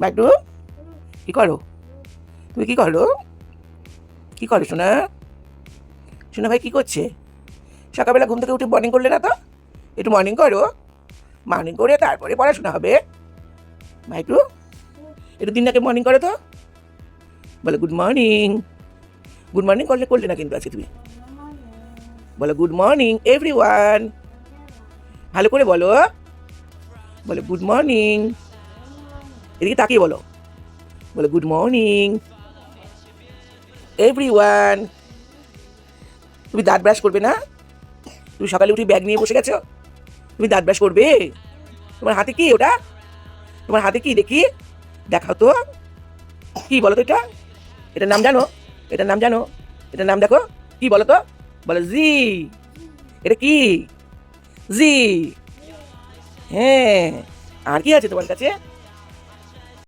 বাটু কি করো? তুমি কি করো? কি করো, সোনা? সোনা ভাই কি করছে? সকালবেলা ঘুম থেকে উঠে মর্নিং করলে না তো? একটু মর্নিং করো। মর্নিং করে তারপরে পড়াশোনা হবে। ভাইটু একটু দিন দিনটাকে মর্নিং করো তো। বলে গুড মর্নিং গুড মর্নিং করলে করলে না কিন্তু আজকে তুমি? বলো গুড মর্নিং এভরি ওয়ান ভালো করে বলো। বলে গুড মর্নিং এদিকে তাকিয়ে বলো। বলে গুড মর্নিং এভরি ওয়ান তুমি দাঁত ব্রাশ করবে না? তুমি সকালে উঠে ব্যাগ নিয়ে বসে গেছো? তুমি দাঁত ব্রাশ করবে? তোমার হাতে কি ওটা? তোমার হাতে কি? দেখি, দেখাও তো। কি বলো তো এটা? এটার নাম জানো? এটার নাম জানো? এটার নাম দেখো। কি বলো তো? বলো, জি। এটা কি? জি। হ্যাঁ। আর কি আছে তোমার কাছে?